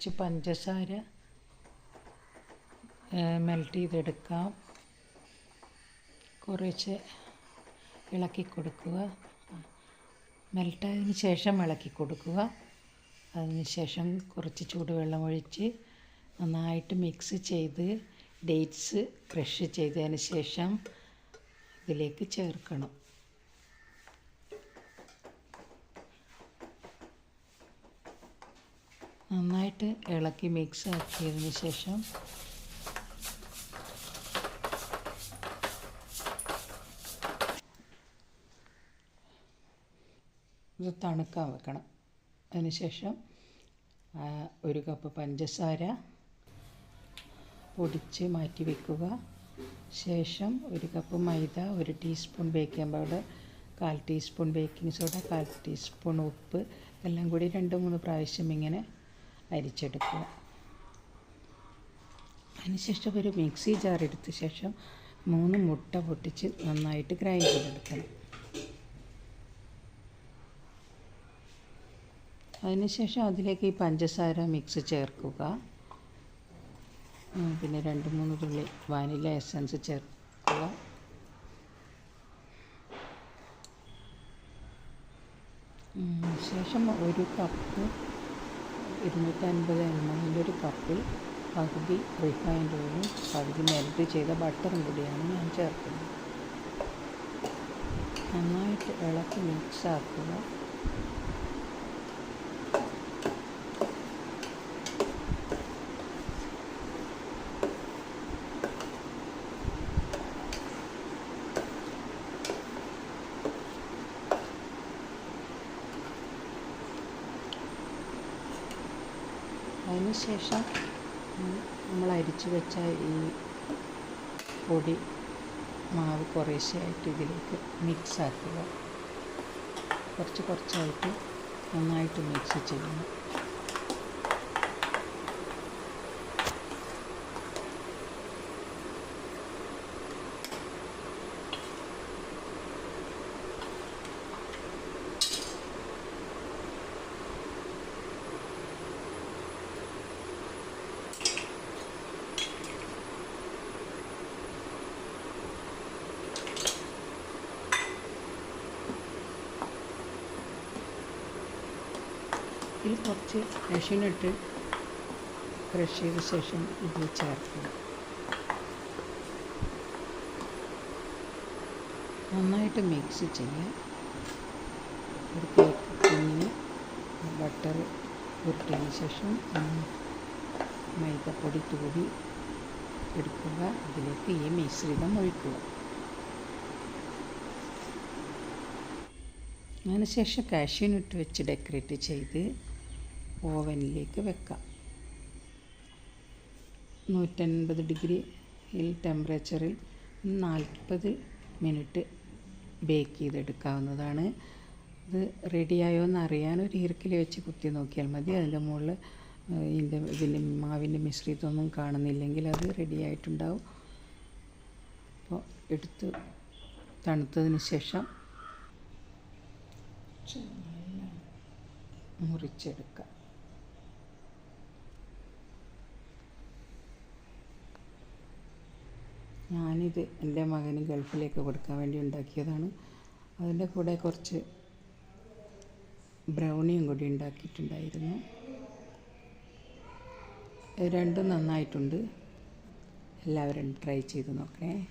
കുറച്ച് പഞ്ചസാര മെൽറ്റ് ചെയ്തെടുക്കാം. കുറച്ച് ഇളക്കി കൊടുക്കുക. മെൽറ്റായതിന് ശേഷം ഇളക്കി കൊടുക്കുക. അതിന് ശേഷം കുറച്ച് ചൂടുവെള്ളം ഒഴിച്ച് നന്നായിട്ട് മിക്സ് ചെയ്ത് ഡേറ്റ്സ് ക്രഷ് ചെയ്തതിന് ശേഷം ഇതിലേക്ക് ചേർക്കണം. നന്നായിട്ട് ഇളക്കി മിക്സ് ആക്കിയതിന് ശേഷം ഇത് തണുക്കാൻ വെക്കണം. അതിനുശേഷം ഒരു കപ്പ് പഞ്ചസാര പൊടിച്ച് മാറ്റി വെക്കുക. ശേഷം ഒരു കപ്പ് മൈദ ഒരു ടീസ്പൂൺ ബേക്കിംഗ് പൗഡർ കാൽ ടീസ്പൂൺ ബേക്കിംഗ് സോഡ കാൽ ടീസ്പൂൺ ഉപ്പ് എല്ലാം കൂടി രണ്ട് മൂന്ന് പ്രാവശ്യം ഇങ്ങനെ അരിച്ചെടുക്കുക. അതിനുശേഷം ഒരു മിക്സി ജാർ എടുത്ത ശേഷം മൂന്ന് മുട്ട പൊട്ടിച്ച് നന്നായിട്ട് ഗ്രൈൻഡ് ചെയ്തെടുക്കണം. അതിനുശേഷം അതിലേക്ക് ഈ പഞ്ചസാര മിക്സ് ചേർക്കുക. പിന്നെ രണ്ട് മൂന്ന് തുള്ളി വാനില എസൻസ് ചേർക്കുക. ശേഷം ഒരു കപ്പ് ഇരുന്നൂറ്റൻപത് എം എല്ലിന്റെ ഒരു കപ്പിൽ പകുതി റിഫൈൻഡ് ഓയിലും പകുതി മെൽറ്റ് ചെയ്ത ബട്ടറും കൂടിയാണ് ഞാൻ ചേർക്കുന്നത്. നന്നായിട്ട് ഇളക്കി മിക്സ് ആക്കുക. അതിനുശേഷം നമ്മൾ അരിച്ചു വെച്ച ഈ പൊടി മാവ് കുറേശ്ശെയായിട്ട് ഇതിലേക്ക് മിക്സ് ആക്കുക. കുറച്ച് കുറച്ചായിട്ട് നന്നായിട്ട് മിക്സ് ചെയ്യണം. ഇതിൽ കുറച്ച് മെഷീനിട്ട് ക്രഷ് ചെയ്ത ശേഷം ഇത് ചേർക്കുക. നന്നായിട്ട് മിക്സ് ചെയ്യുക. ഒരു കേക്ക് കുഞ്ഞിന് ബട്ടർ ഉരുട്ടിയതിന് ശേഷം മൈദപ്പൊടി തൂവി എടുക്കുക. അതിലേക്ക് ഈ മിശ്രിതം ഒഴിക്കുക. അതിനുശേഷം കാഷ്യൂനിട്ട് വെച്ച് ഡെക്കറേറ്റ് ചെയ്ത് ഓവനിലേക്ക് വെക്കാം. നൂറ്റൻപത് ഡിഗ്രിയിൽ ടെമ്പറേച്ചറിൽ നാൽപ്പത് മിനിറ്റ് ബേക്ക് ചെയ്തെടുക്കാവുന്നതാണ്. ഇത് റെഡിയായോ എന്ന് അറിയാൻ ഒരു ഈർക്കിൽ വെച്ച് കുത്തി നോക്കിയാൽ മതി. അതിന്റെ മുകളിൽ ഇതിന്റെ ഇതിന്റെ മാവിന്റെ മിശ്രിതമൊന്നും കാണുന്നില്ലെങ്കിൽ അത് റെഡി ആയിട്ടുണ്ടാവും. അപ്പോൾ എടുത്ത് തണുത്തതിന് ശേഷം മുറിച്ചെടുക്കാം. ഞാനിത് എന്റെ മകന് ഗൾഫിലേക്ക് കൊടുക്കാൻ വേണ്ടി ഉണ്ടാക്കിയതാണ്. അതിന്റെ കൂടെ കുറച്ച് ബ്രൗണിയും കൂടി ഉണ്ടാക്കിയിട്ടുണ്ടായിരുന്നു. രണ്ടും നന്നായിട്ടുണ്ട്. എല്ലാവരും ട്രൈ ചെയ്ത് നോക്കണേ.